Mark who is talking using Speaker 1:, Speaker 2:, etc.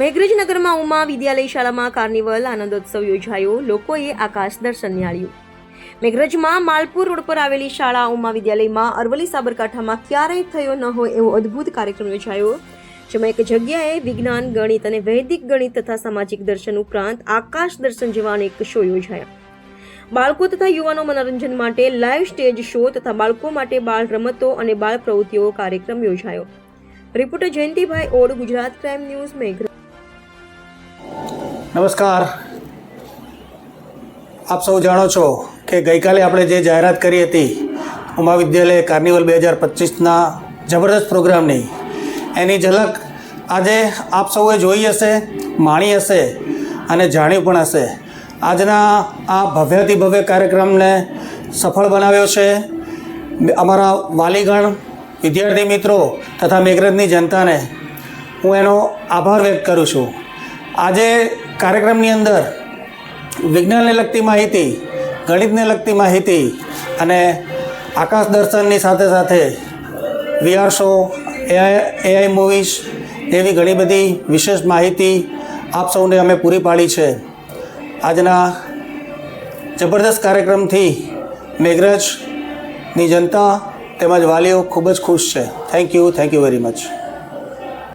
Speaker 1: મેઘરજ નગરમાં ઉમા વિદ્યાલય શાળામાં કાર્નિવલ આનંદોત્સવ યોજાયો. લોકોએ આકાશ દર્શન નિહાળ્યું. મેઘરજમાં માલપુર રોડ પર આવેલી શાળા ઉમા વિદ્યાલયમાં અરવલ્લી સાબરકાંઠામાં ક્યારેય થયો ન હોય એવો અદ્ભુત કાર્યક્રમ યોજાયો. જેમાં એક જગ્યાએ વિજ્ઞાન, ગણિત અને વૈદિક ગણિત તથા સામાજિક દર્શન ઉપરાંત આકાશ દર્શન જેવા અનેક શો યોજાયા. બાળકો તથા યુવાનો મનોરંજન માટે લાઈવ સ્ટેજ શો તથા બાળકો માટે બાળ રમતો અને બાળ પ્રવૃત્તિઓ કાર્યક્રમ યોજાયો. Reporter Jayantibhai Od, Gujarat crime news, Meghraj.
Speaker 2: નમસ્કાર. આપ સૌ જાણો છો કે ગઈકાલે આપણે જે જાહેરાત કરી હતી ઉમા વિદ્યાલય કાર્નિવલ બે હજાર પચીસના જબરદસ્ત પ્રોગ્રામની, એની ઝલક આજે આપ સૌએ જોઈ હશે, માણી હશે અને જાણ્યું પણ હશે. આજના આ ભવ્યાતિ ભવ્ય કાર્યક્રમને સફળ બનાવ્યો છે. અમારા વાલીગણ, વિદ્યાર્થી મિત્રો તથા મેઘરજની જનતાને હું એનો આભાર વ્યક્ત કરું છું. આજે કાર્યક્રમની અંદર વિજ્ઞાનને લગતી માહિતી, ગણિતને લગતી માહિતી અને આકાશ દર્શનની સાથે સાથે VR show AI AI movies એવી ઘણી બધી વિશેષ માહિતી આપ સૌને અમે પૂરી પાડી છે. આજના જબરદસ્ત કાર્યક્રમથી મેઘરજની જનતા તેમજ વાલીઓ ખૂબ જ ખુશ છે. Thank you thank you very much